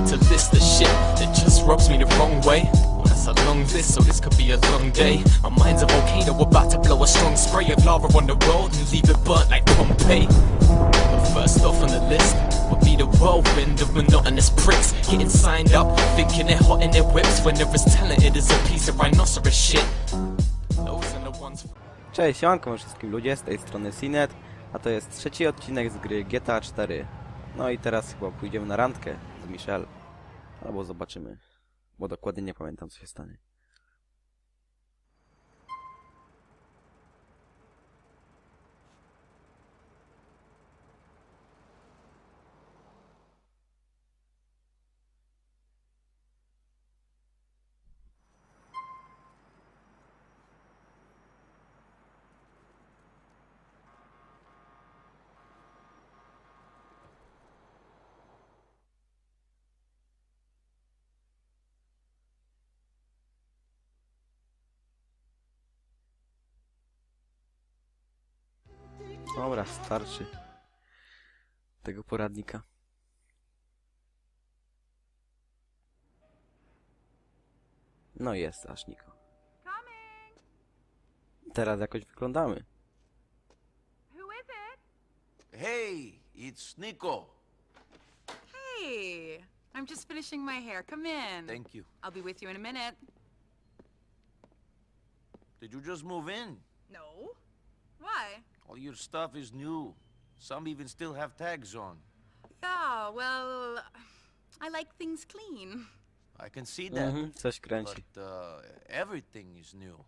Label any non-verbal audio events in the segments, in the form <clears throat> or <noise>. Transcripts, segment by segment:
had to list the shit that just rubs me the wrong way. That's a long list, so this could be a long day. My mind's a volcano, about to blow a strong spray of lava on the road and leave it burnt like Pompeii. But first off on the list would be the whirlwind of monotonous pricks getting signed up, thinking they're hot in their whips when they're as talented as a piece of rhinoceros shit. Cześć, siemanko wszystkim ludzie, z tej strony Sinet, a to jest trzeci odcinek z gry GTA 4. No i teraz chyba pójdziemy na randkę z Michelle. Albo zobaczymy, bo dokładnie nie pamiętam co się stanie. Dobra, starczy tego poradnika. No jest aż Niko. Teraz jakoś wyglądamy. Hey, it's Nico. Hey, I'm just finishing my hair. Come in. Thank you. I'll be with you in a minute. Did you just move in? No. Why? All your stuff is new. Some even still have tags on. Yeah, well, I like things clean. I can see that. Mhm, coś kręci. But uh, everything is new.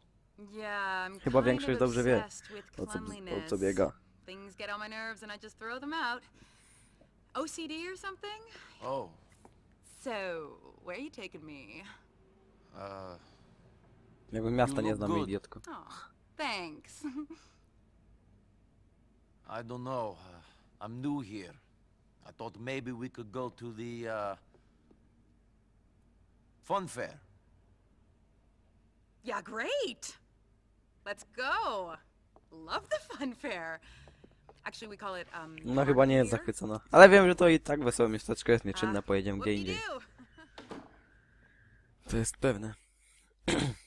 Yeah, I'm Chyba kind większość of dobrze wie, obsessed with O co, o cleanliness. biega. Things get on my nerves and I just throw them out. OCD or something? Oh, So, where are you taking me? uh, Jakbym miasta You nie look znam, good. idiotko. Oh, thanks. <laughs> I don't know. Uh, I'm new here. I thought maybe we could go to the uh, fun fair. yeah, great. Let's go. Love the fun fair. Actually, we call it um. No chyba nie jest zachwycona. Ale wiem, że to i tak wesołe miasteczko jest nieczynne, pojedziemy gdzie indziej. <laughs> To jest pewne. <clears throat>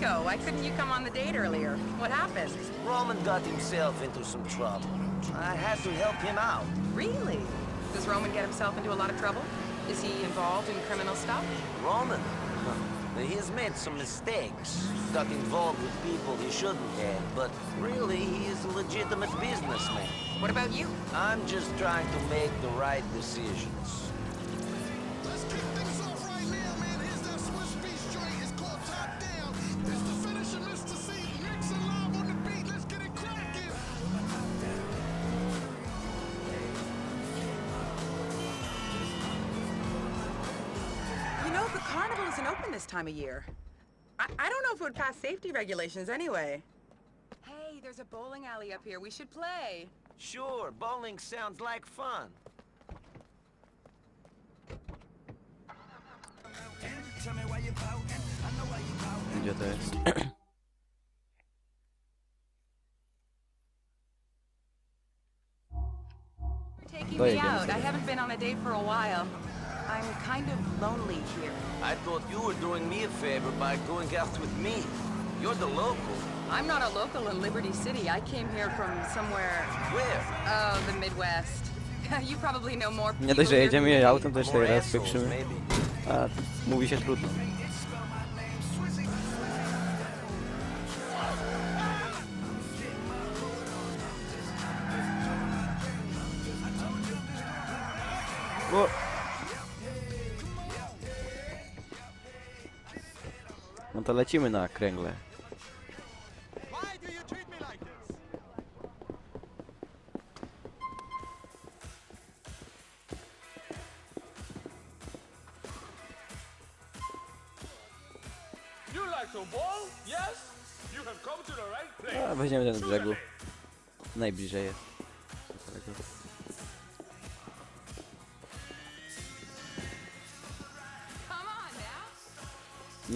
Nico, why couldn't you come on the date earlier? What happened? Roman got himself into some trouble. I had to help him out. Really? Does Roman get himself into a lot of trouble? Is he involved in criminal stuff? Roman? He has made some mistakes. Got involved with people he shouldn't have, but really he is a legitimate businessman. What about you? I'm just trying to make the right decisions. Time of year. I, I don't know if it would pass safety regulations anyway. Hey, there's a bowling alley up here. We should play. Sure, bowling sounds like fun. Gdzie to jest? Taking Go me out. I haven't been on a date for a while. I'm kind of lonely here. I thought you were doing me a favor by going out with me. You're the local. I'm not a local in Liberty City. I came here from somewhere, Where? oh, the Midwest. <laughs> you probably know more Nie people dość, że here jedziemy than me. autem, to jeszcze More raz assholes, pieprzymy. A, mówi się trudno. O! No to lecimy na kręgle.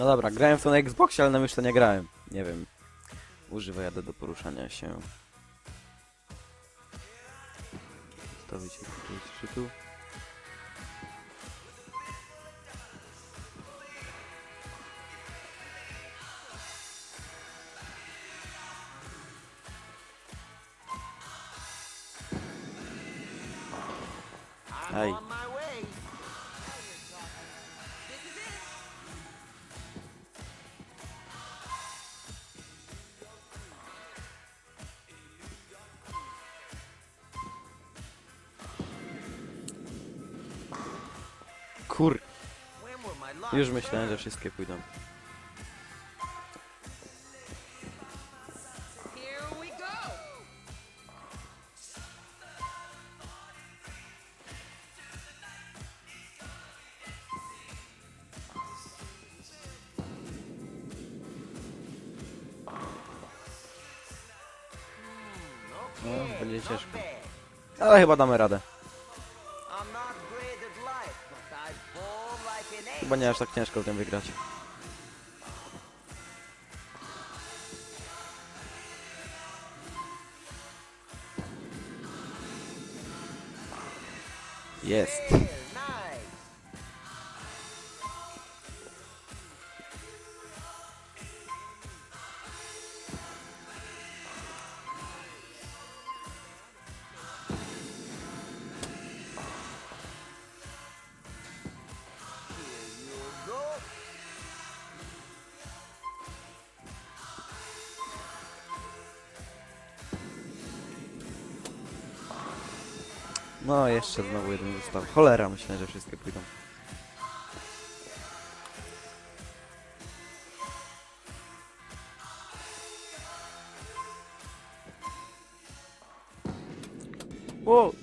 No dobra, grałem w to na Xboxie, ale na myszce nie grałem. nie wiem, używa jadę do poruszania się. Stawić się tutaj szczytu. Już myślałem, że wszystkie pójdą. Go! No, będzie ciężko. Ale chyba damy radę. Chyba nie aż tak ciężko z tym wygrać. Jest. No, jeszcze znowu jeden został. Cholera, myślę, że wszystkie pójdą. Wow.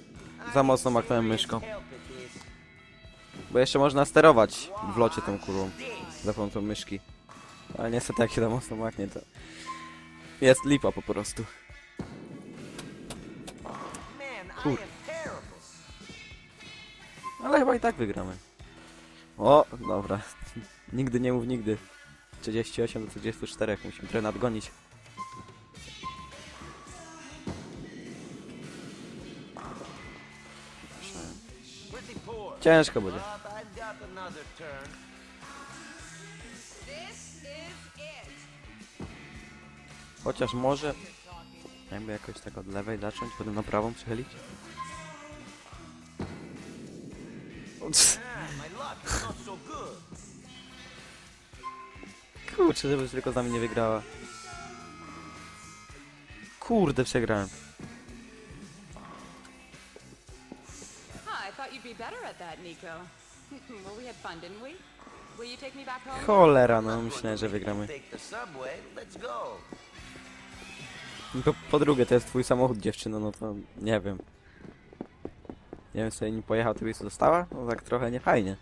Za mocno machnąłem myszką. Bo jeszcze można sterować w locie tą kurą. Za pomocą myszki. Ale niestety jak się za mocno machnie, to... Jest lipa po prostu. Chyba i tak wygramy. O, dobra. <laughs> Nigdy nie mów nigdy. 38 do 34, musimy trochę nadgonić. Ciężko będzie. Chociaż może... Jakby jakoś tak od lewej zacząć, potem na prawą przychylić. Kurczę, żeby tylko z nami nie wygrała. Kurde, przegrałem. <laughs> Cholera, no myślałem, że wygramy. Po, po drugie, to jest twój samochód, dziewczyno, no to nie wiem. Nie wiem, sobie nie pojechał, to byś została? No tak trochę niefajnie.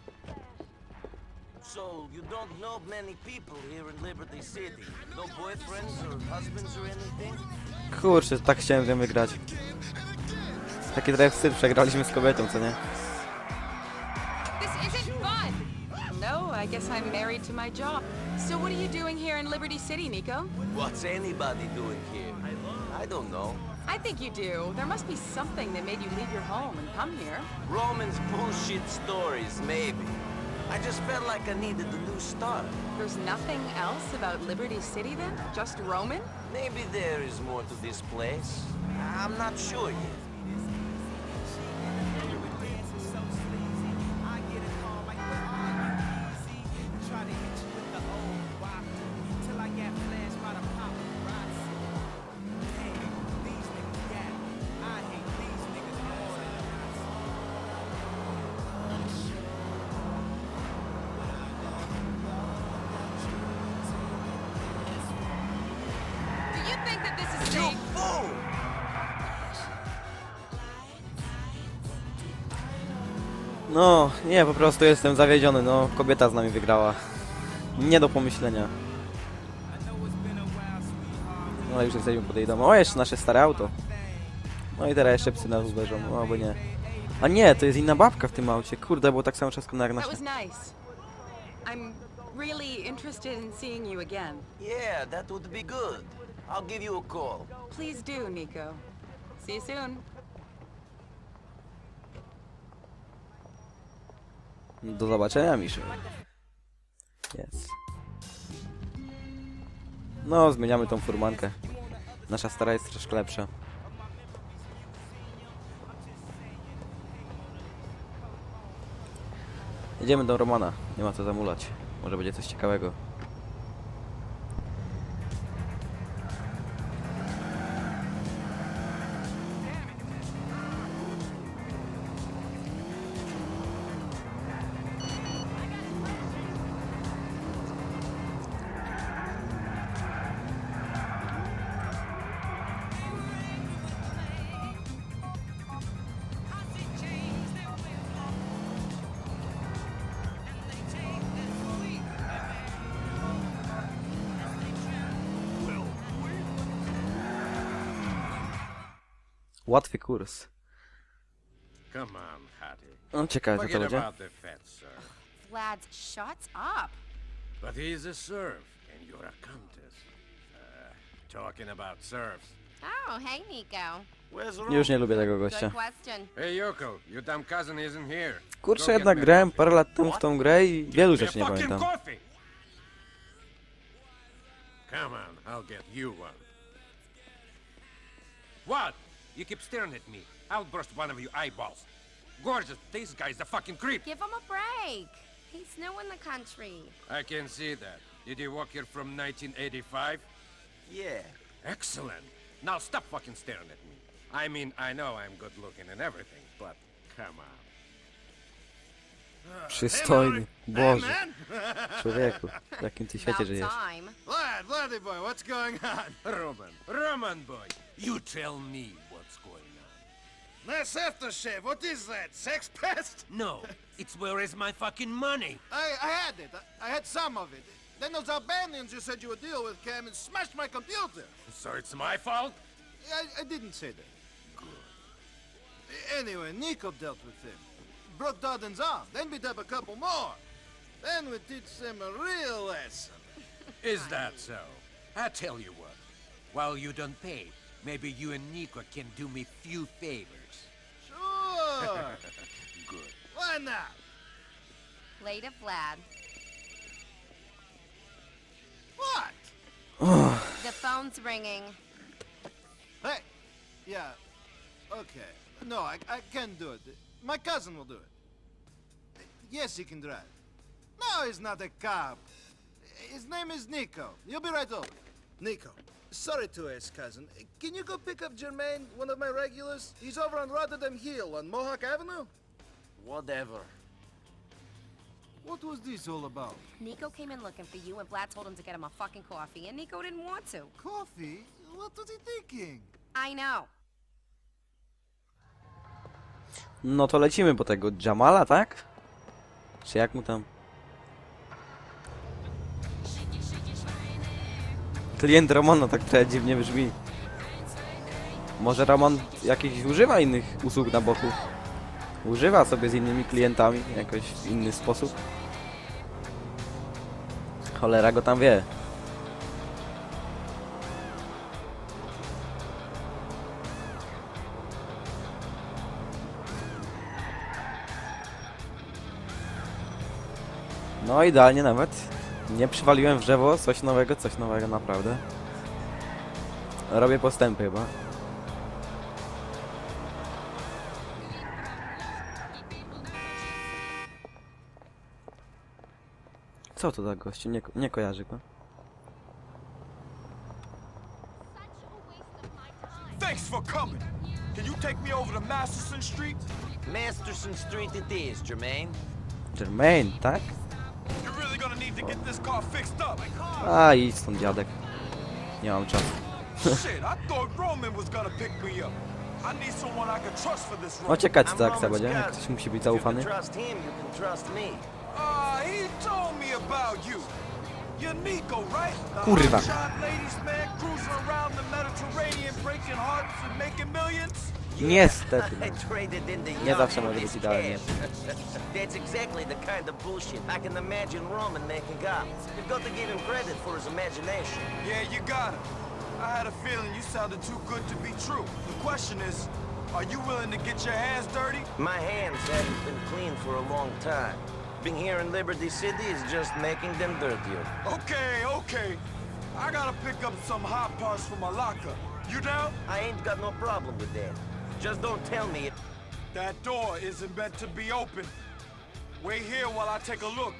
So you don't know many people here in Liberty City? No boyfriends or husbands or anything? Kurczę, tak chciałem z nią wygrać. Taki trochę wstyd, przegraliśmy z kobietą, co nie? This isn't fun! No, I guess I'm married to my job. So what are you doing here in Liberty City, Nico? What's anybody doing here? I don't know. I think you do. There must be something that made you leave your home and come here. Roman's bullshit stories, maybe. I just felt like I needed a new start. There's nothing else about Liberty City then? Just Roman? Maybe there is more to this place. I'm not sure yet. Nie, po prostu jestem zawiedziony, no. Kobieta z nami wygrała. Nie do pomyślenia. No już jesteśmy pod jej domem. O, jeszcze nasze stare auto. No i teraz jeszcze psy nas uderzą, no albo nie. A nie, to jest inna babka w tym aucie. Kurde, było tak samo czasko jak nasze. I'm really interested in seeing you again. Yeah, that would be good. I'll give you a call. Please do, Nico. See you soon. Do zobaczenia, Miszy. Jest. No, zmieniamy tą furmankę. Nasza stara jest troszkę lepsza. Jedziemy do Romana. Nie ma co zamulać. Może będzie coś ciekawego. Łatwy kurs. Come on, Hattie. No, ciekawe co to Forget będzie. Lads, shuts up. But he's a serf, and you're a countess. Uh, talking about serfs. Oh, hey, Nico. Where's Już Ron? nie lubię tego Good gościa. question. Hey, Yoko, your damn cousin isn't here. Kurczę, jednak grałem parę lat temu w tą grę i wielu rzeczy nie pamiętam. Come on, I'll get you one. What? You keep staring at me. I'll burst one of your eyeballs. Gorgeous, this guy's a fucking creep. Give him a break. He's new in the country. I can see that. Did you walk here from 1985? Yeah. Excellent. Now stop fucking staring at me. I mean, I know I'm good looking and everything, but come on. <sighs> Przystojny. Boże. <laughs> Człowieku, w jakim ty świecie About żyjesz? time. Vlad, Vladdy boy, what's going on? <laughs> Roman, Roman boy, you tell me what's going Nice aftershave. What is that? Sex pest? <laughs> No, it's where is my fucking money? I, I had it. I, I had some of it. Then those Albanians you said you would deal with came and smashed my computer. So it's my fault? I, I didn't say that. Good. Anyway, Nico dealt with him. Broke Darden's arm, then beat up a couple more. Then we teach them a real lesson. <laughs> Is that so? I tell you what, while you don't pay, maybe you and Nico can do me few favors. Sure. <laughs> Good. Why not? Later, Vlad. What? <sighs> The phone's ringing. Hey. Yeah. Okay. No, I, I can't do it. My cousin will do it. Yes, he can drive. No, he's not a cop. His name is Nico. You'll be right over. Nico, sorry to ask, cousin. Can you go pick up Jermaine, one of my regulars? He's over on Rotterdam Hill on Mohawk Avenue. Whatever. What was this all about? Nico came in looking for you, and Vlad told him to get him a fucking coffee, and Nico didn't want to. Coffee? What was he thinking? I know. No to lecimy po tego Jamala, tak? Czy jak mu tam? Klient Romana tak trochę dziwnie brzmi. Może Roman jakiś używa innych usług na boku? Używa sobie z innymi klientami jakoś w inny sposób? Cholera go tam wie. No idealnie nawet. Nie przywaliłem w drzewo, coś nowego, coś nowego naprawdę. Robię postępy chyba. Co to za gościu? Nie, ko- nie kojarzy go. Thanks for coming. Can you take me over to Masterson Street? Masterson Street it is, Jermaine. Jermaine, tak? A idź stąd dziadek. Nie mam czasu. <laughs> No ciekawe I'm co akcja będzie, jak ktoś musi być zaufany. Ah, he told me about you. Kurwa. hotshot ladies man cruising around the Mediterranean, breaking hearts and making millions. Niestety. <laughs> I traded in the Nie zawsze for może być idealnie. <laughs> That's exactly the kind of bullshit I can imagine Roman making up. You've got to give him credit for his imagination. Yeah, you got it. I had a feeling you sounded too good to be true. The question is, are you willing to get your hands dirty? My hands haven't been clean for a long time. Being here in Liberty City is just making them dirtier. Okay, okay. I gotta pick up some hot parts for my locker. You down? I ain't got no problem with that. Just don't tell me it. That door isn't meant to be open. Wait here while I take a look.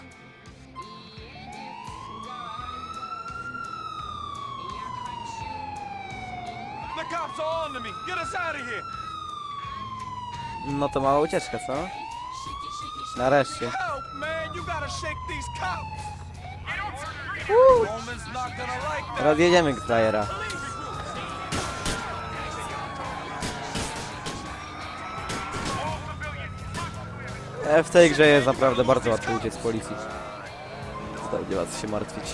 The cops are on to me. Get us out of here. No to mała ucieczka, co? Nareszcie. That. Teraz jedziemy frajera. E, W tej grze jest naprawdę bardzo łatwo uciec z policji. Ma co się martwić.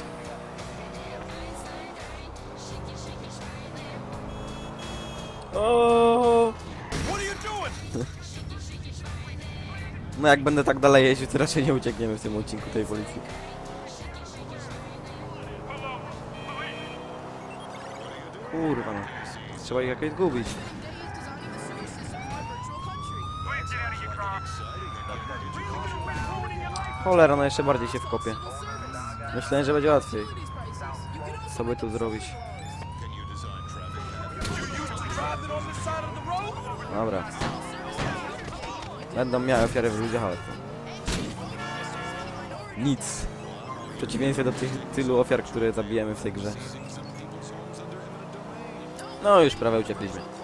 O! No jak będę tak dalej jeździł, to raczej nie uciekniemy w tym odcinku tej policji. Kurwa no. Trzeba ich jakoś zgubić. Cholera, no jeszcze bardziej się wkopię. Myślałem, że będzie łatwiej. Co by tu zrobić? Dobra. Będą miały ofiary w ludziach, ale to... Nic. W przeciwieństwie do tych tylu ofiar, które zabijemy w tej grze. No już prawie uciekliśmy.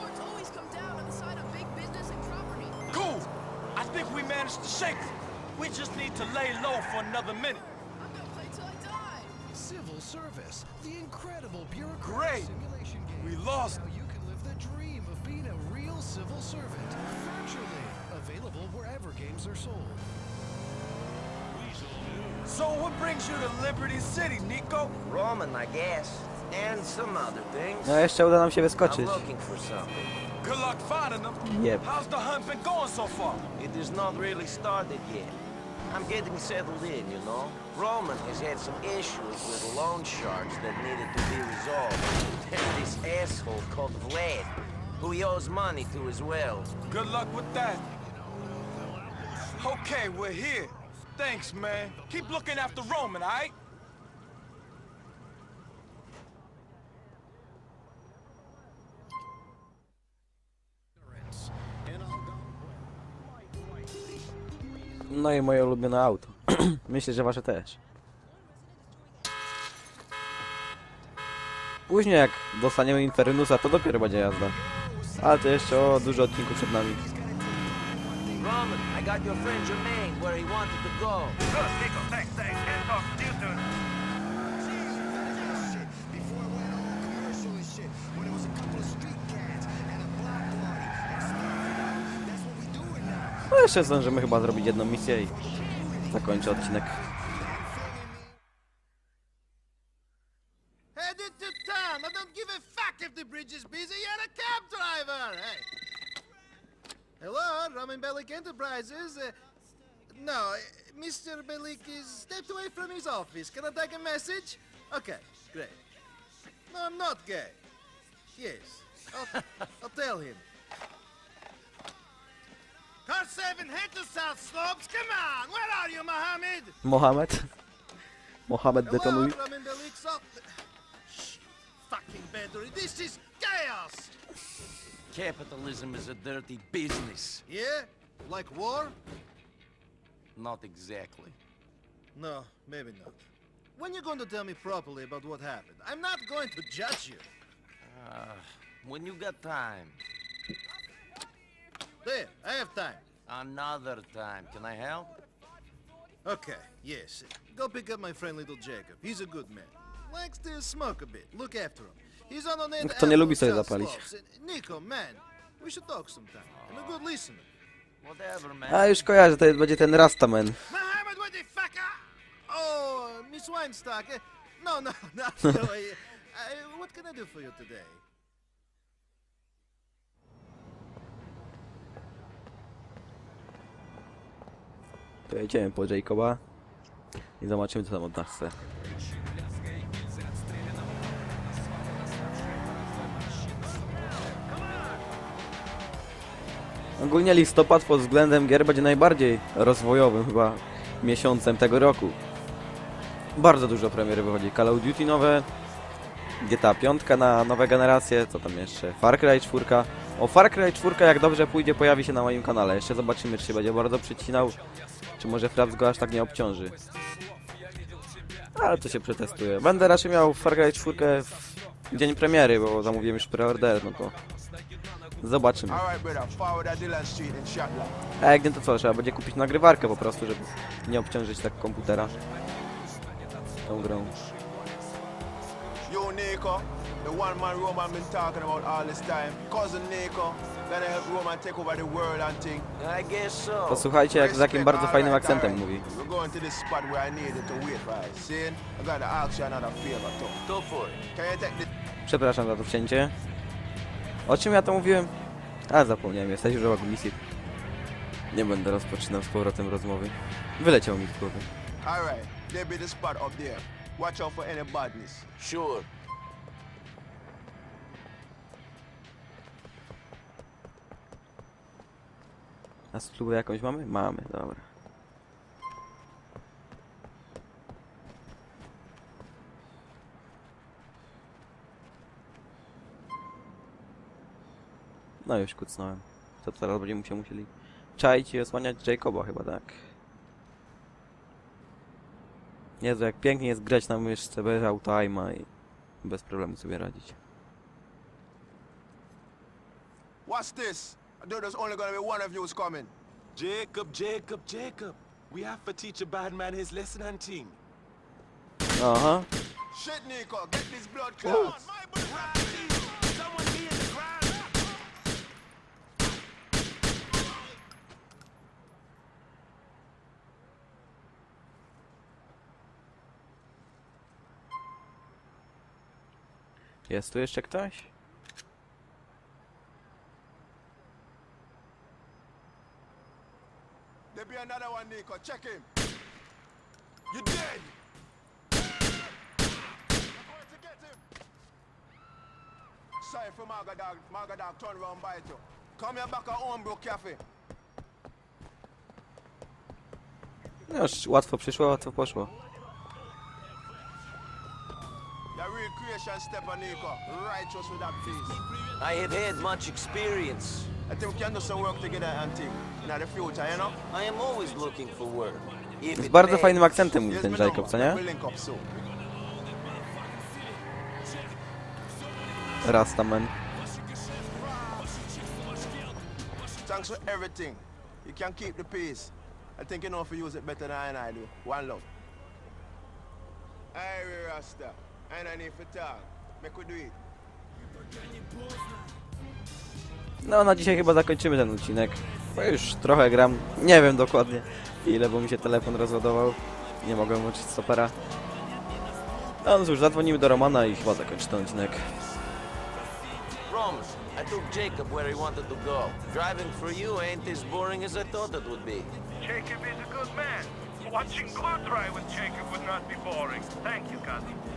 Liberty City, Nico? Roman, I guess. And some other things. No jeszcze uda nam się I'm wyskoczyć. looking for something. Good luck finding them. Yep. How's the hunt been going so far? It has not really started yet. I'm getting settled in, you know. Roman has had some issues with loan sharks that needed to be resolved. There's this asshole called Vlad, who he owes money to as well. Good luck with that. Okay, we're here. Thanks, man. Keep looking after Roman, all right? No i moje ulubione auto. <clears throat> Myślę, że wasze też. Później jak dostaniemy Infernusa, to dopiero będzie jazda. Ale to jeszcze o dużo odcinków przed nami. Roman, I got your friend Jermaine where he wanted to go. Good, Nico. Thanks, thanks. Hands off. See you soon. And and and. No jeszcze zdążymy chyba zrobić jedną misję i zakończę odcinek. Message? Okay, great. No, I'm not gay. Yes, I'll, <laughs> I'll tell him. Car 7, head to South Slopes. Come on, where are you, Mohammed? Mohamed? Mohamed Hello, detonuj. Roman Bellic. So... Shh, fucking battery. This is chaos. Capitalism is a dirty business. Yeah? Like war? Not exactly. No, maybe not. When you going to tell me properly about what happened? I'm not going to judge you. Uh, when you got time. There, I have time. Another time. Can I help? Okay, yes. Go pick up my friend little Jacob. He's a good man. Likes to smoke a bit. Look after him. He's on an Kto nie lubi sobie zapalić? Nico, man, we should talk sometime. I'm a good listener. Whatever, man. A już kojarzę, to będzie ten Rastaman. Mohammed, what the fuck? Ah? Oh, Miss Weinstock, uh, No, no, not really. I, what can I do for you today? To po Jacoba i zobaczymy co tam od nas chce. Ogólnie listopad pod względem gier będzie najbardziej rozwojowym chyba miesiącem tego roku. Bardzo dużo premier wychodzi. Call of Duty nowe, GTA 5 na nowe generacje, co tam jeszcze? Far Cry 4. O Far Cry 4 jak dobrze pójdzie pojawi się na moim kanale. Jeszcze zobaczymy czy się będzie bardzo przycinał, czy może Fraps go aż tak nie obciąży. Ale to się przetestuje. Będę raczej miał Far Cry 4 w dzień premiery, bo zamówiłem już preorder, no to zobaczymy. A jak nie to co, trzeba będzie kupić nagrywarkę po prostu, żeby nie obciążyć tak komputera tą grą. You, Nico, the one man Roman been talking about all this time. Cousin Nico, gonna help Roman take over the world and thing. I guess so. Posłuchajcie jak z jakim bardzo fajnym akcentem mówi. We're going to this spot where I needed to wait for? I gotta ask you another favor, too. Go for it. Can you take the Przepraszam za to wcięcie. O czym ja to mówiłem? A, zapomniałem, jesteś już obok misji. Nie będę rozpoczynał z powrotem rozmowy. Wyleciał mi z głowy. Alright, there be the spot up there. Watch out for any badness. Sure. A spluwę jakąś mamy? Mamy, dobra. No już kucnąłem. To teraz będziemy się musieli czaić i osłaniać Jacoba chyba, tak. Jezu, jak pięknie jest grać na myszce bez autoima i bez problemu sobie radzić. What's this? I thought there's only gonna be one of yous coming. Jacob, Jacob, Jacob. We have to teach a bad man his lesson and thing. Aha. Shit, Nico, get these blood clots. Jest tu jeszcze ktoś? There be another one, Nico. Check him. You dead. I'm going to get him. Sorry for Marga Dog. Marga Dog turn around by you. Come here back at Homebrew Cafe. No już łatwo przyszło, łatwo poszło. Creation step on Nico. Righteous with that face. I have had much experience. I think we can do some work together and think. In the future, you know? I am always looking for work. If Z it bardzo may- fajnym akcentem mówi Here's ten my Jacob, number. co nie? We'll link up soon. Rastaman. Thanks for everything. You can keep the peace. I think you know if you use it better than I do. One love. Hey, Rasta. I don't need for talk. Make we do it. No na dzisiaj chyba zakończymy ten odcinek. Bo już trochę gram. Nie wiem dokładnie ile, bo mi się telefon rozładował. Nie mogłem włączyć stopera. No cóż, zadzwonimy do Romana i chyba zakończy ten odcinek. Roman, I took Jacob where he wanted to go. Driving for you ain't as boring as I thought it would be. Jacob is a good man. Watching Drive with Jacob would not be boring. Thank you, cousin.